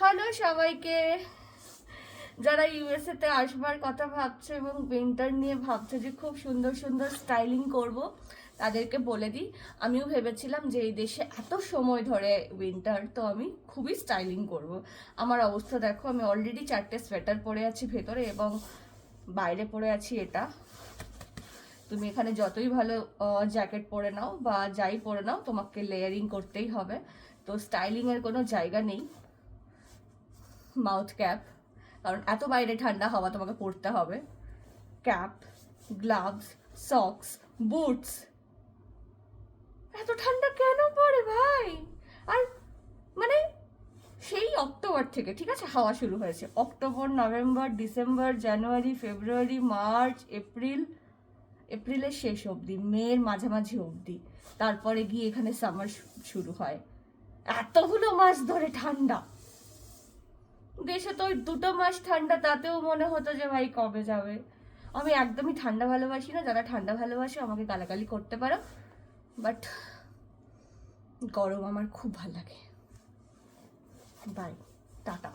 Hello সবাইকে। যারা USA তে আসবার কথা ভাবছে এবং উইন্টার নিয়ে ভাবছে যে খুব সুন্দর সুন্দর স্টাইলিং করব, তাদেরকে বলে দিই। আমিও ভেবেছিলাম যে এই দেশে এত সময় ধরে উইন্টার তো আমি খুবই স্টাইলিং করব। আমার অবস্থা দেখো, আমি অলরেডি চারটে সোয়েটার পরে আছি ভেতরে এবং বাইরে পরে আছি এটা। তুমি এখানে যতই ভালো জ্যাকেট পরে নাও বা যাই পরে নাও, তোমাকে লেয়ারিং করতেই হবে। তো স্টাইলিং এর কোনো জায়গা নেই। মাউথ ক্যাপ কারণ এত বাইরে ঠান্ডা হাওয়া তোমাকে পরতে হবে। ক্যাপ গ্লাভস সক্স বুটস এত ঠান্ডা কেন পড়ে ভাই? আর মানে সেই অক্টোবর থেকে, ঠিক আছে, হাওয়া শুরু হয়েছে। October, November, December, January, February, March, April, এপ্রিলের শেষ অবধি, মেয়ের মাঝামাঝি অবধি। তারপরে গিয়ে এখানে সামার শুরু হয়। এতগুলো মাস ধরে ঠান্ডা। দেশে তো দুটো মাস ঠান্ডা, তাতেও মনে হতো যে ভাই কবে যাবে। আমি একদমই ঠান্ডা ভালোবাসি না, যারা ঠান্ডা ভালোবাসে আমাকে গালাগালি করতে পারো। বাট গরম আমার খুব ভালো লাগে। Bye, tata.